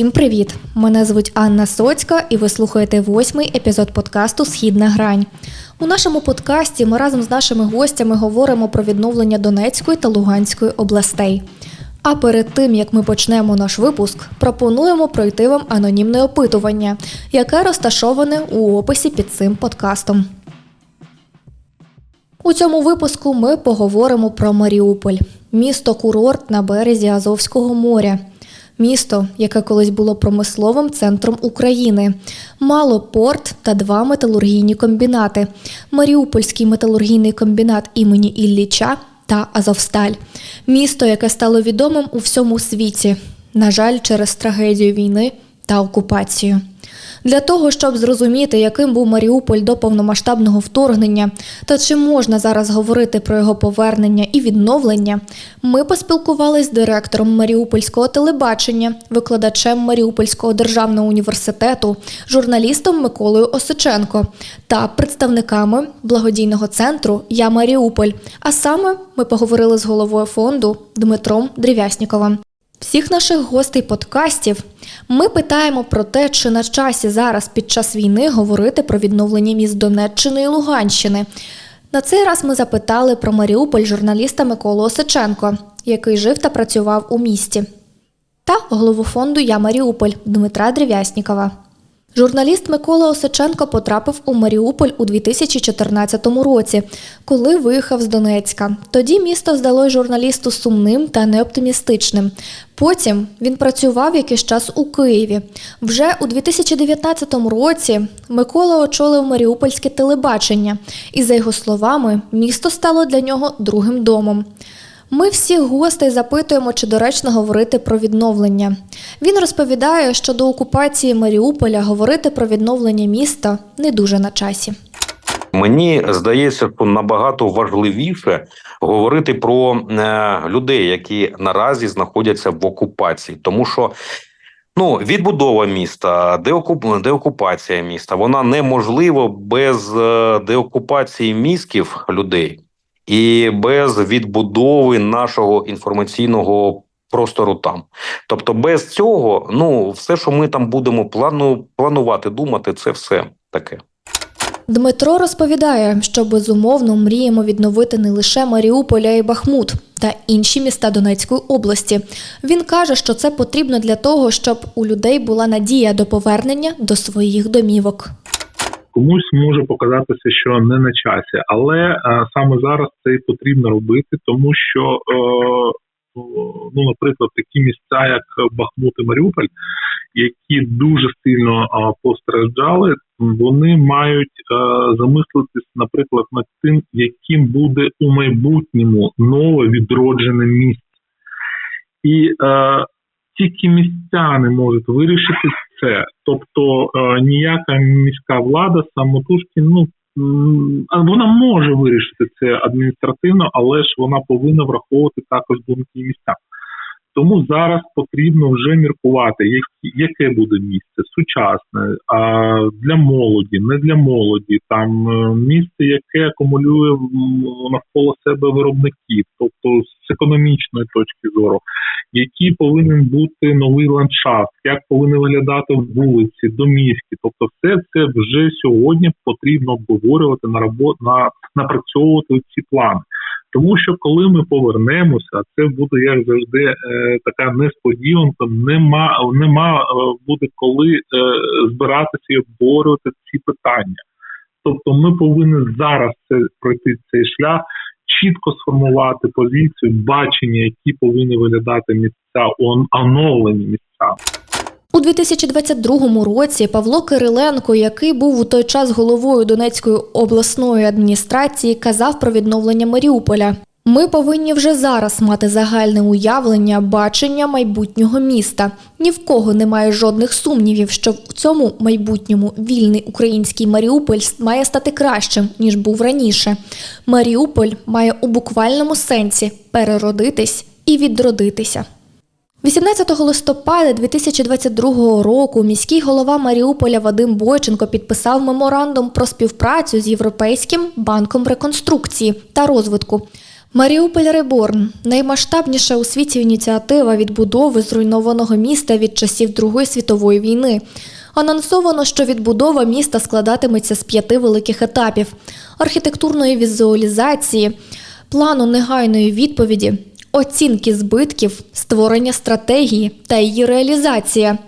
Всім привіт! Мене звуть Анна Соцька, і ви слухаєте восьмий епізод подкасту Східна грань. У нашому подкасті ми разом з нашими гостями говоримо про відновлення Донецької та Луганської областей. А перед тим як ми почнемо наш випуск, пропонуємо пройти вам анонімне опитування, яке розташоване у описі під цим подкастом. У цьому випуску ми поговоримо про Маріуполь, місто курорт на березі Азовського моря. Місто, яке колись було промисловим центром України, мало порт та два металургійні комбінати: Маріупольський металургійний комбінат імені Ілліча та Азовсталь. Місто, яке стало відомим у всьому світі, на жаль, через трагедію війни та окупацію. Для того, щоб зрозуміти, яким був Маріуполь до повномасштабного вторгнення та чи можна зараз говорити про його повернення і відновлення, ми поспілкувалися з директором Маріупольського телебачення, викладачем Маріупольського державного університету, журналістом Миколою Осиченко та представниками благодійного центру Я Маріуполь. А саме ми поговорили з головою фонду Дмитром Древ'ясніковим. Всіх наших гостей подкастів ми питаємо про те, чи на часі зараз під час війни говорити про відновлення міст Донеччини і Луганщини. На цей раз ми запитали про Маріуполь журналіста Миколу Осиченко, який жив та працював у місті, та голову фонду Я Маріуполь Дмитра Древ'яснікова. Журналіст Микола Осиченко потрапив у Маріуполь у 2014 році, коли виїхав з Донецька. Тоді місто здалось журналісту сумним та неоптимістичним. Потім він працював якийсь час у Києві. Вже у 2019 році Микола очолив Маріупольське телебачення, і, за його словами, місто стало для нього другим домом. Ми всіх гостей запитуємо, чи доречно говорити про відновлення. Він розповідає, що до окупації Маріуполя говорити про відновлення міста не дуже на часі. Мені здається, що набагато важливіше говорити про е, людей, які наразі знаходяться в окупації, тому що. Ну, відбудова міста, деокуп... деокупація міста, вона неможлива без е, деокупації мізків людей і без відбудови нашого інформаційного простору там. Тобто, без цього, ну, все, що ми там будемо плану... планувати, думати, це все таке. Дмитро розповідає, що безумовно мріємо відновити не лише Маріуполя і Бахмут та інші міста Донецької області. Він каже, що це потрібно для того, щоб у людей була надія до повернення до своїх домівок. Комусь може показатися, що не на часі, але е, саме зараз це і потрібно робити, тому що, е, ну, наприклад, такі місця, як Бахмут і Маріуполь, які дуже сильно е, постраждали, вони мають е, замислитись, наприклад, над тим, яким буде у майбутньому нове відроджене місце. І е, тільки містяни можуть вирішити це. Тобто е, ніяка міська влада самотужки, ну вона може вирішити це адміністративно, але ж вона повинна враховувати також думки містян. Тому зараз потрібно вже міркувати, яке буде місце сучасне а для молоді, не для молоді, там е, місце, яке акумулює навколо себе виробників, тобто з економічної точки зору, який повинен бути новий ландшафт, як повинні виглядати вулиці, домівки. Тобто, все це вже сьогодні потрібно обговорювати на робот, на напрацьовувати ці плани. Тому що коли ми повернемося, це буде як завжди е, така несподіванка. Нема нема е, буде коли е, збиратися і обговорювати ці питання. Тобто, ми повинні зараз це пройти цей шлях, чітко сформувати позицію, бачення, які повинні виглядати місця, оновлені місця. У 2022 році Павло Кириленко, який був у той час головою Донецької обласної адміністрації, казав про відновлення Маріуполя. Ми повинні вже зараз мати загальне уявлення, бачення майбутнього міста. Ні в кого немає жодних сумнівів, що в цьому майбутньому вільний український Маріуполь має стати кращим ніж був раніше. Маріуполь має у буквальному сенсі переродитись і відродитися. 18 листопада 2022 року міський голова Маріуполя Вадим Бойченко підписав меморандум про співпрацю з Європейським банком реконструкції та розвитку. Маріуполь Реборн наймасштабніша у світі ініціатива відбудови зруйнованого міста від часів Другої світової війни. Анонсовано, що відбудова міста складатиметься з п'яти великих етапів: архітектурної візуалізації, плану негайної відповіді, оцінки збитків, створення стратегії та її реалізація.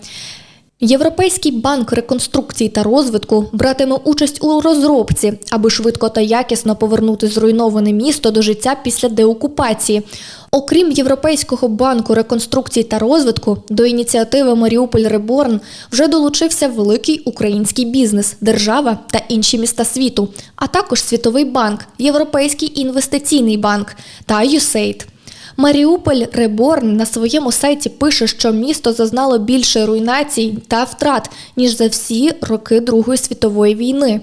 Європейський банк реконструкції та розвитку братиме участь у розробці, аби швидко та якісно повернути зруйноване місто до життя після деокупації. Окрім Європейського банку реконструкції та розвитку, до ініціативи Маріуполь Реборн вже долучився великий український бізнес, держава та інші міста світу, а також Світовий банк, Європейський інвестиційний банк та USAID. Маріуполь Реборн на своєму сайті пише, що місто зазнало більше руйнацій та втрат, ніж за всі роки Другої світової війни.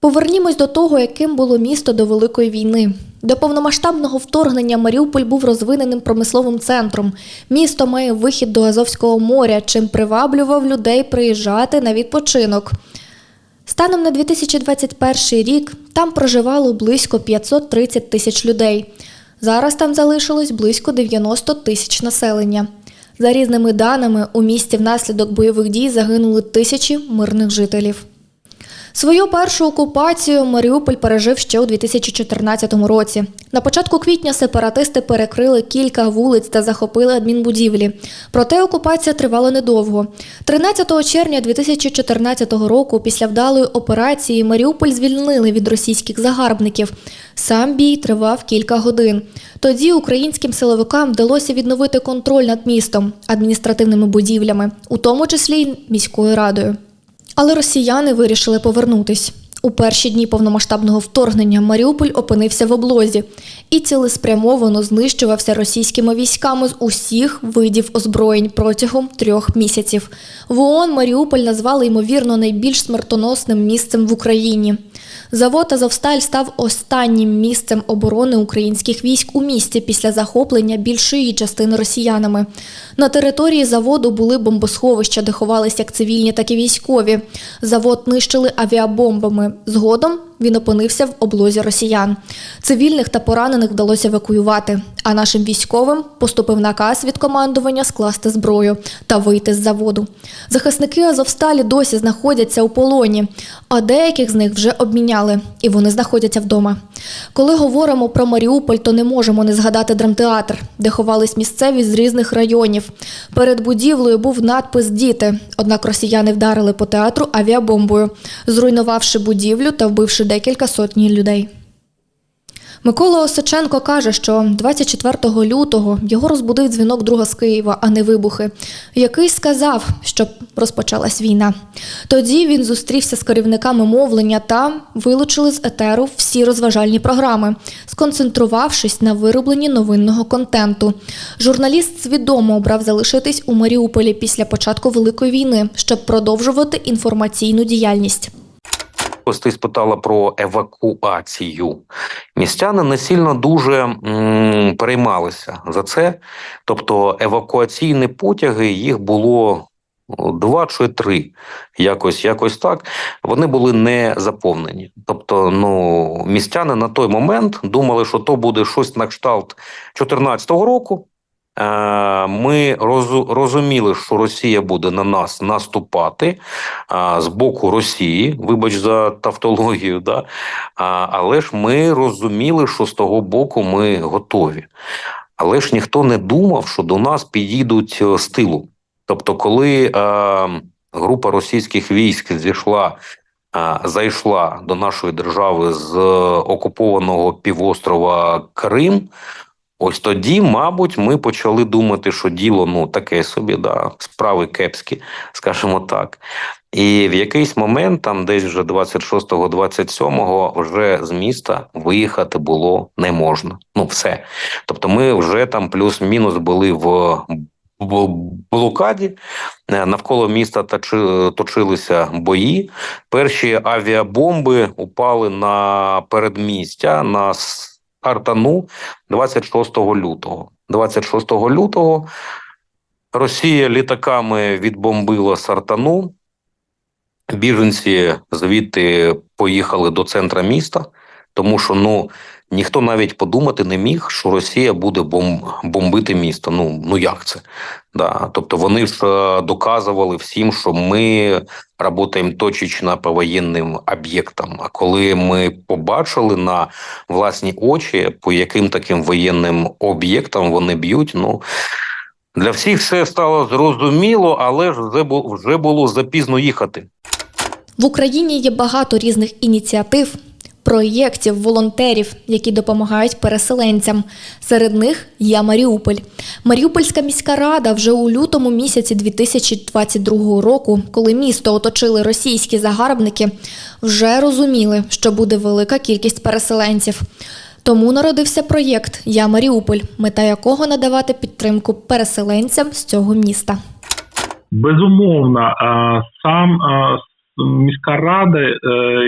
Повернімось до того, яким було місто до Великої війни. До повномасштабного вторгнення Маріуполь був розвиненим промисловим центром. Місто має вихід до Азовського моря, чим приваблював людей приїжджати на відпочинок. Станом на 2021 рік там проживало близько 530 тисяч людей. Зараз там залишилось близько 90 тисяч населення. За різними даними, у місті внаслідок бойових дій загинули тисячі мирних жителів. Свою першу окупацію Маріуполь пережив ще у 2014 році. На початку квітня сепаратисти перекрили кілька вулиць та захопили адмінбудівлі. Проте окупація тривала недовго. 13 червня 2014 року, після вдалої операції, Маріуполь звільнили від російських загарбників. Сам бій тривав кілька годин. Тоді українським силовикам вдалося відновити контроль над містом, адміністративними будівлями, у тому числі й міською радою. Але росіяни вирішили повернутись. У перші дні повномасштабного вторгнення Маріуполь опинився в облозі і цілеспрямовано знищувався російськими військами з усіх видів озброєнь протягом трьох місяців. В ООН Маріуполь назвали ймовірно найбільш смертоносним місцем в Україні. Завод Азовсталь став останнім місцем оборони українських військ у місті після захоплення більшої частини росіянами. На території заводу були бомбосховища, де ховалися як цивільні, так і військові. Завод нищили авіабомбами. Згодом він опинився в облозі росіян. Цивільних та поранених вдалося евакуювати. А нашим військовим поступив наказ від командування скласти зброю та вийти з заводу. Захисники Азовсталі досі знаходяться у полоні, а деяких з них вже обміняли, і вони знаходяться вдома. Коли говоримо про Маріуполь, то не можемо не згадати драмтеатр, де ховались місцеві з різних районів. Перед будівлею був надпис Діти. Однак росіяни вдарили по театру авіабомбою, зруйнувавши будівлю та вбивши декілька сотні людей. Микола Осиченко каже, що 24 лютого його розбудив дзвінок друга з Києва, а не вибухи, який сказав, що розпочалась війна. Тоді він зустрівся з керівниками мовлення та вилучили з етеру всі розважальні програми, сконцентрувавшись на виробленні новинного контенту. Журналіст свідомо обрав залишитись у Маріуполі після початку Великої війни, щоб продовжувати інформаційну діяльність. Ось ти спитала про евакуацію. Містяни не сильно дуже м, переймалися за це. Тобто евакуаційні потяги їх було два чи три. Якось, якось так. Вони були не заповнені. Тобто, ну, містяни на той момент думали, що то буде щось на кшталт 2014 року. Е, Ми розуміли, що Росія буде на нас наступати з боку Росії, вибач за тавтологію, да? але ж ми розуміли, що з того боку ми готові. Але ж ніхто не думав, що до нас підійдуть е, з тилу. Тобто, коли е, група російських військ зійшла, е, зайшла до нашої держави з е, окупованого півострова Крим. Ось тоді, мабуть, ми почали думати, що діло ну таке собі, да, справи кепські, скажімо так. І в якийсь момент, там десь вже 26-27, вже з міста виїхати було не можна. Ну, все. Тобто, ми вже там плюс-мінус були в. Блокаді Е, навколо міста точи- точилися бої. Перші авіабомби упали на передмістя на Артану 26 лютого. 26 лютого Росія літаками відбомбила Сартану. Біженці звідти поїхали до центра міста, тому що ну ніхто навіть подумати не міг, що Росія буде бом- бомбити місто. Ну ну як це? Да. Тобто вони ж е, доказували всім, що ми працюємо точечно по воєнним об'єктам. А коли ми побачили на власні очі, по яким таким воєнним об'єктам вони б'ють, ну для всіх все стало зрозуміло, але ж вже було запізно їхати. В Україні є багато різних ініціатив, проєктів, волонтерів, які допомагають переселенцям. Серед них є Маріуполь. Маріупольська міська рада вже у лютому місяці 2022 року, коли місто оточили російські загарбники, вже розуміли, що буде велика кількість переселенців. Тому народився проєкт Я Маріуполь, мета якого надавати підтримку переселенцям з цього міста. Безумовно, сам а, с- міська рада, е,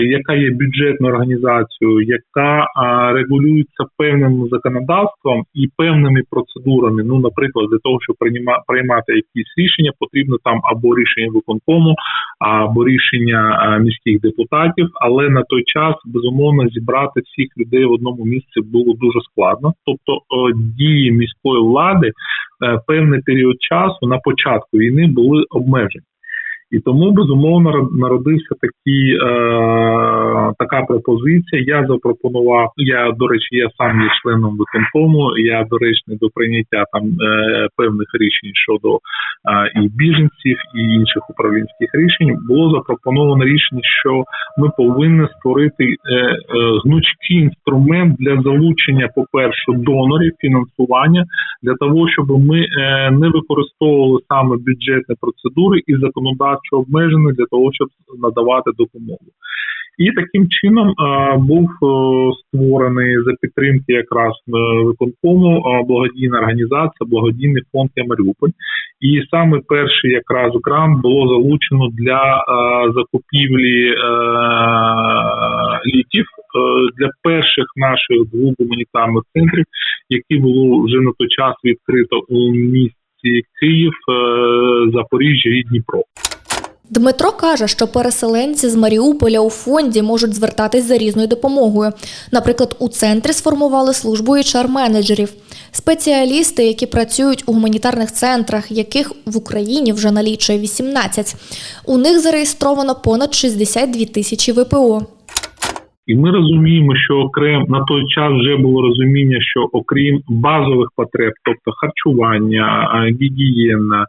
яка є бюджетною організацією, яка регулюється певним законодавством і певними процедурами. Ну, наприклад, для того, щоб прийма- приймати якісь рішення, потрібно там або рішення виконкому, або рішення міських депутатів. Але на той час безумовно зібрати всіх людей в одному місці було дуже складно. Тобто дії міської влади е, певний період часу на початку війни були обмежені. І тому безумовно ро- народився такий, е, така пропозиція. Я запропонував. Я до речі, я сам є членом виконкому. Я доречний до прийняття там е, певних рішень щодо е, і біженців, і інших управлінських рішень. Було запропоновано рішення, що ми повинні створити е, е, гнучкий інструмент для залучення, по перше, донорів фінансування для того, щоб ми е, не використовували саме бюджетні процедури і законодавчо обмежені для того, щоб надавати допомогу. І таким чином е, був е, створений за підтримки якраз е, виконкому благодійна організація, благодійний фонд «Я Маріуполь. І саме перший якраз грант було залучено для закупівлі ліків для перших наших двох гуманітарних центрів, які було вже на той час відкрито у місті Київ, Запоріжжя і Дніпро. Дмитро каже, що переселенці з Маріуполя у фонді можуть звертатись за різною допомогою. Наприклад, у центрі сформували службу HR-менеджерів. Спеціалісти, які працюють у гуманітарних центрах, яких в Україні вже налічує 18. У них зареєстровано понад 62 тисячі ВПО. І ми розуміємо, що окрем на той час вже було розуміння, що окрім базових потреб, тобто харчування, е, гігієна,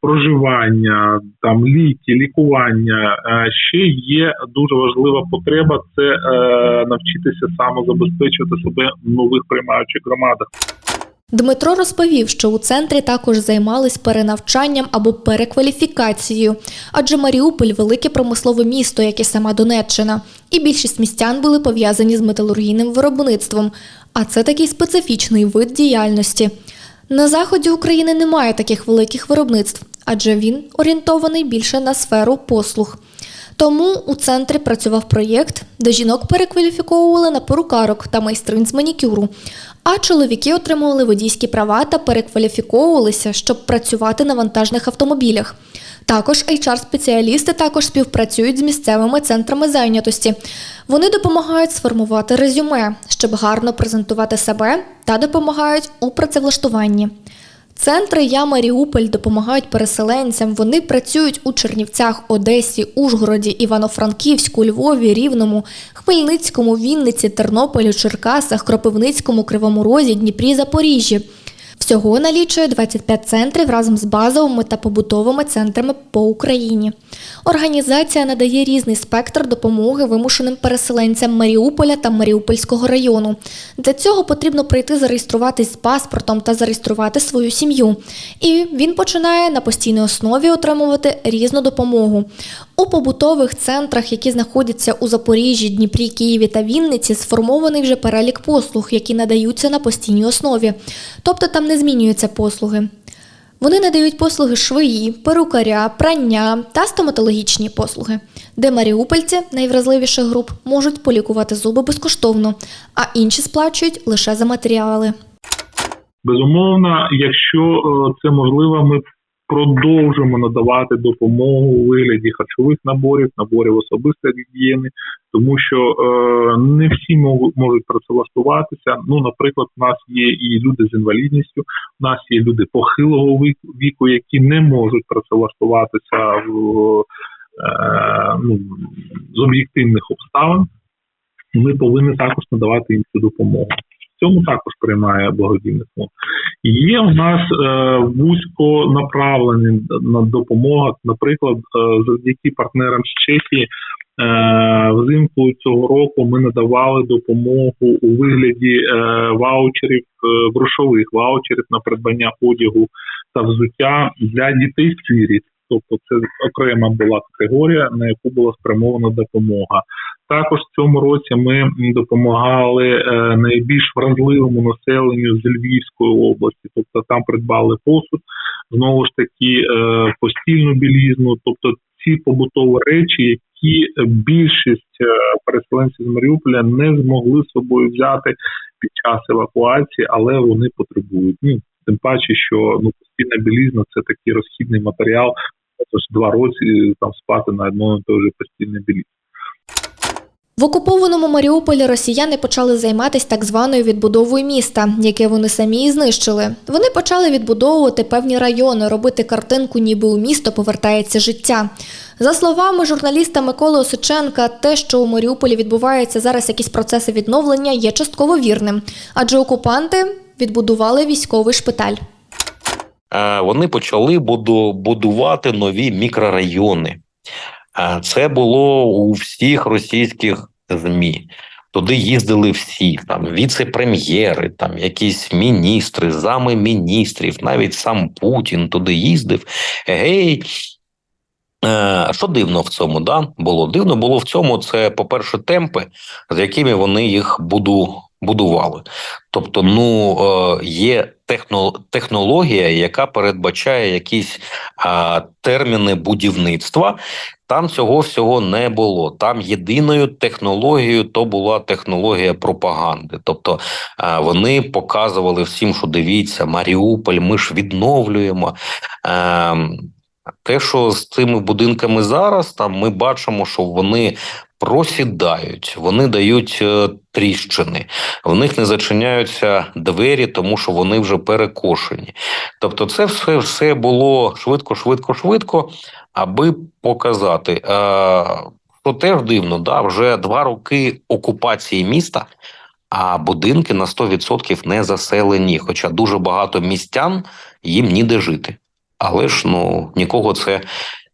проживання, там ліки, лікування, е, ще є дуже важлива потреба це е, навчитися самозабезпечувати себе в нових приймаючих громадах. Дмитро розповів, що у центрі також займались перенавчанням або перекваліфікацією, адже Маріуполь велике промислове місто, як і сама Донеччина, і більшість містян були пов'язані з металургійним виробництвом. А це такий специфічний вид діяльності. На заході України немає таких великих виробництв, адже він орієнтований більше на сферу послуг. Тому у центрі працював проєкт, де жінок перекваліфіковували на перукарок та майстринь з манікюру, а чоловіки отримували водійські права та перекваліфіковувалися, щоб працювати на вантажних автомобілях. Також HR-спеціалісти також співпрацюють з місцевими центрами зайнятості. Вони допомагають сформувати резюме, щоб гарно презентувати себе та допомагають у працевлаштуванні. Центри Я Маріуполь допомагають переселенцям. Вони працюють у Чернівцях, Одесі, Ужгороді, Івано-Франківську, Львові, Рівному, Хмельницькому, Вінниці, Тернополі, Черкасах, Кропивницькому, Кривому Розі, Дніпрі, Запоріжжі. Всього налічує 25 центрів разом з базовими та побутовими центрами по Україні. Організація надає різний спектр допомоги вимушеним переселенцям Маріуполя та Маріупольського району. Для цього потрібно прийти зареєструватись з паспортом та зареєструвати свою сім'ю. І він починає на постійній основі отримувати різну допомогу. У побутових центрах, які знаходяться у Запоріжжі, Дніпрі, Києві та Вінниці, сформований вже перелік послуг, які надаються на постійній основі. Тобто там не змінюються послуги. Вони надають послуги швеї, перукаря, прання та стоматологічні послуги, де маріупольці найвразливіших груп можуть полікувати зуби безкоштовно, а інші сплачують лише за матеріали. Безумовно, якщо е, це можливо, ми продовжуємо надавати допомогу у вигляді харчових наборів, наборів особистої гігієни, тому що е, не всі можуть, працевлаштуватися. Ну, наприклад, у нас є і люди з інвалідністю, у нас є люди похилого віку, які не можуть працевлаштуватися в, е, ну, з об'єктивних обставин. Ми повинні також надавати їм цю допомогу. Цьому також приймає благодійний фонд. Є в нас е, вузько направлені на допомога, наприклад, е, завдяки партнерам з Чехії. Е, взимку цього року ми надавали допомогу у вигляді е, ваучерів, е, грошових ваучерів на придбання одягу та взуття для дітей сиріт. Тобто це окрема була категорія, на яку була спрямована допомога. Також в цьому році ми допомагали е, найбільш вразливому населенню з Львівської області, тобто там придбали посуд, знову ж таки е, постільну білізну, тобто ці побутові речі, які більшість е, переселенців з Маріуполя не змогли з собою взяти під час евакуації, але вони потребують. Ну тим паче, що ну постільна білізна це такий розхідний матеріал. Тож два е, там спати на одному і той же постільній білізні. В окупованому Маріуполі росіяни почали займатися так званою відбудовою міста, яке вони самі і знищили. Вони почали відбудовувати певні райони, робити картинку, ніби у місто повертається життя. За словами журналіста Миколи Осиченка, те, що у Маріуполі відбуваються зараз якісь процеси відновлення, є частково вірним, адже окупанти відбудували військовий шпиталь. Е, вони почали будувати нові мікрорайони. Це було у всіх російських ЗМІ. Туди їздили всі там віце-прем'єри, там якісь міністри, зами міністрів, навіть сам Путін туди їздив. Гей. Е, Що дивно в цьому, да? було дивно було в цьому. Це, по-перше, темпи, з якими вони їх буду, будували. Тобто, ну е, є технологія, яка передбачає якісь терміни будівництва. Там цього всього не було. Там єдиною технологією то була технологія пропаганди. Тобто вони показували всім, що дивіться, Маріуполь, ми ж відновлюємо. Те, що з цими будинками зараз, там ми бачимо, що вони просідають, вони дають е, тріщини, в них не зачиняються двері, тому що вони вже перекошені. Тобто, це все, все було швидко, швидко, швидко, аби показати. Е, що теж дивно, да, вже два роки окупації міста. А будинки на 100% не заселені, хоча дуже багато містян їм ніде жити. Але ж ну нікого це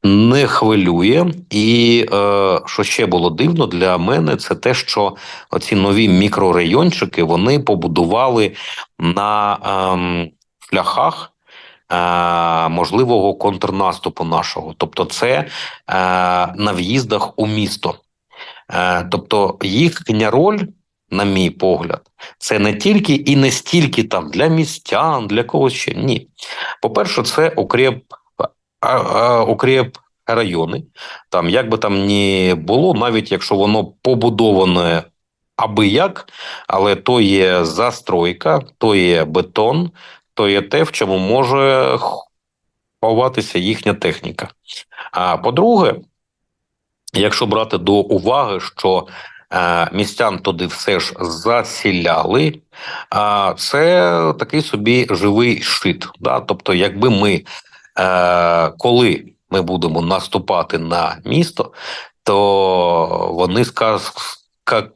не хвилює. І е, що ще було дивно для мене, це те, що оці нові мікрорайончики вони побудували на ем, шляхах. е, Можливого контрнаступу нашого, тобто це е, на в'їздах у місто. Е, тобто їхня роль, на мій погляд, це не тільки і не стільки там для містян, для когось ще ні. По-перше, це а, укріп райони. Там, як би там ні було, навіть якщо воно побудоване аби як, але то є застройка, то є бетон, то є те, в чому може ховатися їхня техніка. А по-друге, якщо брати до уваги, що містян туди все ж засіляли, це такий собі живий щит. Да? Тобто, якби ми е, коли ми будемо наступати на місто, то вони сказ,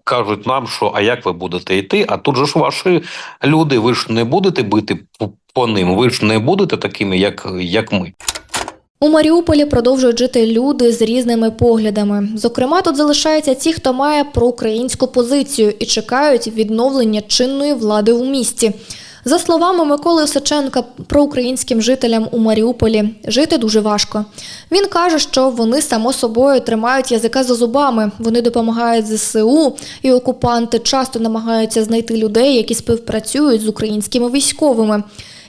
кажуть нам, що а як ви будете йти? А тут же ж ваші люди, ви ж не будете бити по ним, ви ж не будете такими, як, як ми. У Маріуполі продовжують жити люди з різними поглядами. Зокрема, тут залишаються ті, хто має проукраїнську позицію і чекають відновлення чинної влади у місті. За словами Миколи Осаченка, проукраїнським жителям у Маріуполі жити дуже важко. Він каже, що вони само собою тримають язика за зубами. Вони допомагають ЗСУ, і окупанти часто намагаються знайти людей, які співпрацюють з українськими військовими.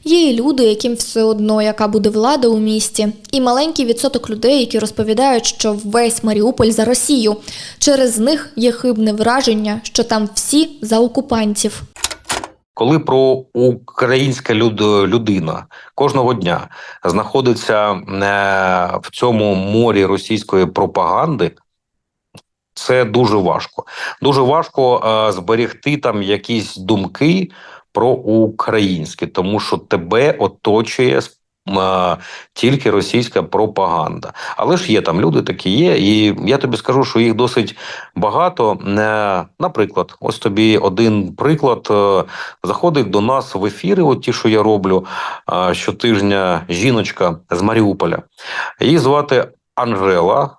Є і люди, яким все одно, яка буде влада у місті, і маленький відсоток людей, які розповідають, що весь Маріуполь за Росію. Через них є хибне враження, що там всі за окупантів. коли про українська люд, людина кожного дня знаходиться е, в цьому морі російської пропаганди, це дуже важко. Дуже важко е, зберегти там якісь думки про українське, тому що тебе оточує тільки російська пропаганда. Але ж є там люди такі є, і я тобі скажу, що їх досить багато. Е, наприклад, ось тобі один приклад е, заходить до нас в ефіри. От ті, що я роблю е, щотижня, жіночка з Маріуполя. Її звати Анжела.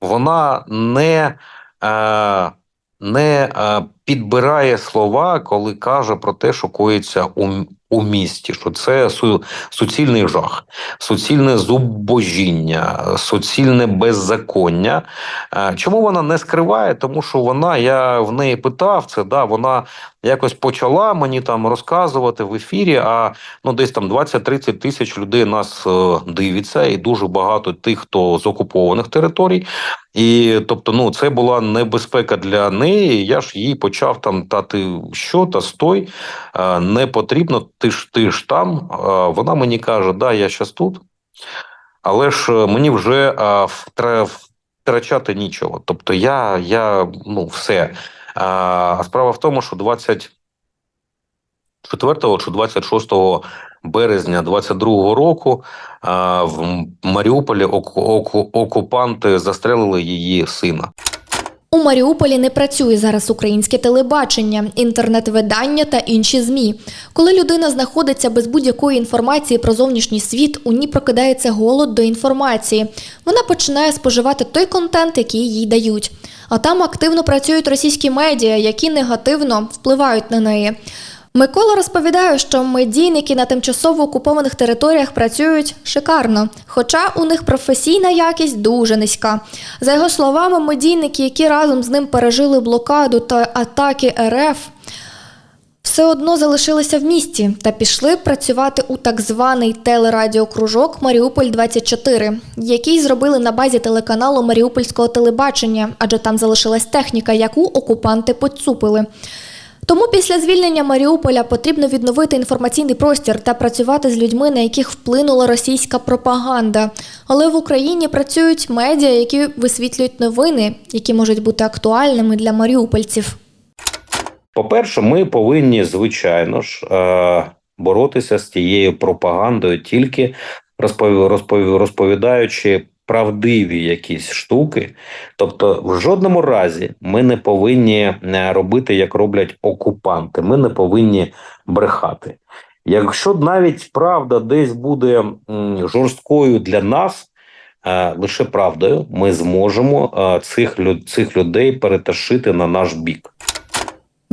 Вона не, не е, підбирає слова, коли каже про те, що коїться у, у місті, що це су, суцільний жах, суцільне зубожіння, суцільне беззаконня. Е, чому вона не скриває? Тому що вона, я в неї питав це, да, вона якось почала мені там розказувати в ефірі, а ну десь там 20-30 тисяч людей нас е, дивиться, і дуже багато тих, хто з окупованих територій. І тобто, ну це була небезпека для неї. Я ж їй почав там та ти що та стой, е, не потрібно. Ти ж ти ж там. Е, Вона мені каже, да, я щас тут, але ж мені вже втрачати нічого. Тобто, я, я ну все. А справа в тому, що 24 чи 26 березня 22 року в Маріуполі оку- оку- окупанти застрелили її сина. У Маріуполі не працює зараз українське телебачення, інтернет-видання та інші змі. Коли людина знаходиться без будь-якої інформації про зовнішній світ, у ній прокидається голод до інформації. Вона починає споживати той контент, який їй дають. А там активно працюють російські медіа, які негативно впливають на неї. Микола розповідає, що медійники на тимчасово окупованих територіях працюють шикарно, хоча у них професійна якість дуже низька. За його словами, медійники, які разом з ним пережили блокаду та атаки РФ, все одно залишилися в місті та пішли працювати у так званий телерадіокружок Маріуполь 24 який зробили на базі телеканалу Маріупольського телебачення, адже там залишилась техніка, яку окупанти поцупили. Тому після звільнення Маріуполя потрібно відновити інформаційний простір та працювати з людьми, на яких вплинула російська пропаганда. Але в Україні працюють медіа, які висвітлюють новини, які можуть бути актуальними для маріупольців. По-перше, ми повинні, звичайно ж, е, боротися з тією пропагандою, тільки розпов... розпов... розповідаючи правдиві якісь штуки. Тобто, в жодному разі ми не повинні е, робити, як роблять окупанти. Ми не повинні брехати. Якщо навіть правда десь буде жорсткою для нас. е, Лише правдою ми зможемо цих цих людей переташити на наш бік.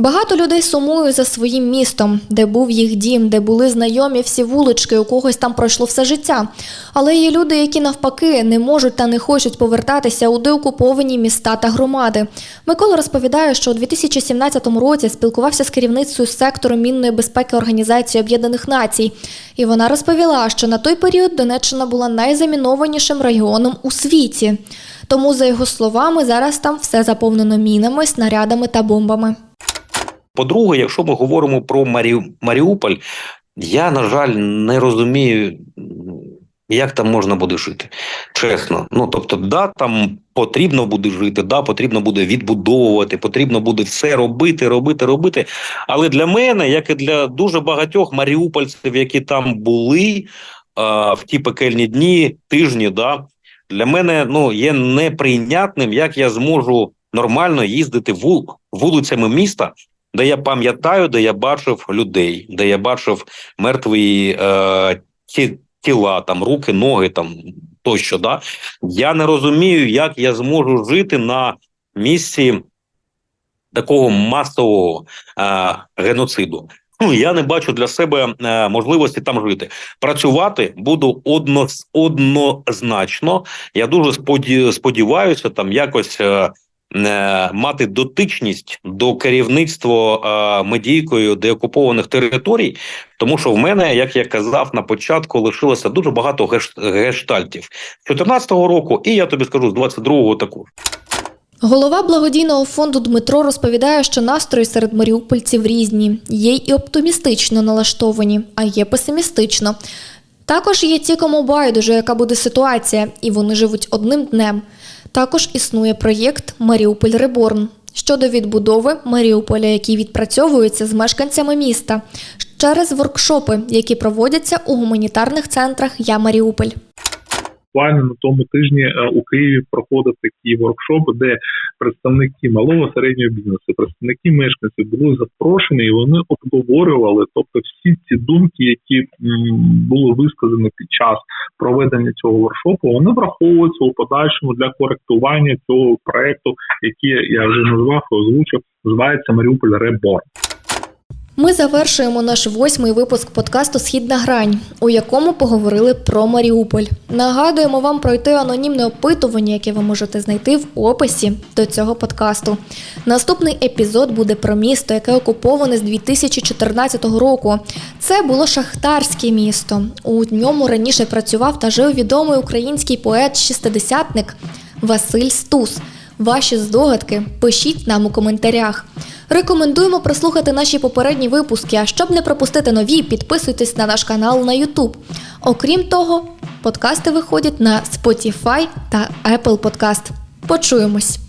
Багато людей сумують за своїм містом, де був їх дім, де були знайомі всі вулички, у когось там пройшло все життя. Але є люди, які навпаки не можуть та не хочуть повертатися у деокуповані міста та громади. Микола розповідає, що у 2017 році спілкувався з керівницею сектору мінної безпеки Організації Об'єднаних Націй, і вона розповіла, що на той період Донеччина була найзамінованішим регіоном у світі. Тому, за його словами, зараз там все заповнено мінами, снарядами та бомбами. По-друге, якщо ми говоримо про Марі... Маріуполь, я, на жаль, не розумію, як там можна буде жити. Чесно. Ну тобто, да, там потрібно буде жити, да, потрібно буде відбудовувати, потрібно буде все робити, робити, робити. Але для мене, як і для дуже багатьох маріупольців, які там були а, в ті пекельні дні, тижні, да, для мене ну, є неприйнятним, як я зможу нормально їздити вулицями міста де я пам'ятаю, де я бачив людей, де я бачив мертві е, ті, тіла, там руки, ноги, там тощо. Да? Я не розумію, як я зможу жити на місці такого масового е, геноциду. Ну, я не бачу для себе е, можливості там жити. Працювати буду одно, однозначно. Я дуже споді, сподіваюся, там якось. Е, мати дотичність до керівництва е, медійкою деокупованих територій, тому що в мене, як я казав на початку, лишилося дуже багато геш- гештальтів з 14-го року, і я тобі скажу з 22-го також. Голова благодійного фонду Дмитро розповідає, що настрої серед маріупольців різні. Є й оптимістично налаштовані, а є песимістично. Також є ті, кому байдуже, яка буде ситуація, і вони живуть одним днем. Також існує проєкт Маріуполь Реборн щодо відбудови Маріуполя, який відпрацьовується з мешканцями міста через воркшопи, які проводяться у гуманітарних центрах Я Маріуполь. Буквально на тому тижні е, у Києві проходив такий воркшоп, де представники малого середнього бізнесу, представники мешканців були запрошені, і вони обговорювали, тобто всі ці думки, які були висказані під час проведення цього воркшопу, вони враховуються у подальшому для коректування цього проекту, який я вже назвав озвучив, називається Маріуполь Реборн. Ми завершуємо наш восьмий випуск подкасту Східна грань, у якому поговорили про Маріуполь. Нагадуємо вам пройти анонімне опитування, яке ви можете знайти в описі до цього подкасту. Наступний епізод буде про місто, яке окуповане з 2014 року. Це було шахтарське місто. У ньому раніше працював та жив відомий український поет-шістидесятник Василь Стус. Ваші здогадки пишіть нам у коментарях. Рекомендуємо прослухати наші попередні випуски. А щоб не пропустити нові, підписуйтесь на наш канал на YouTube. Окрім того, подкасти виходять на Spotify та Apple Podcast. Почуємось!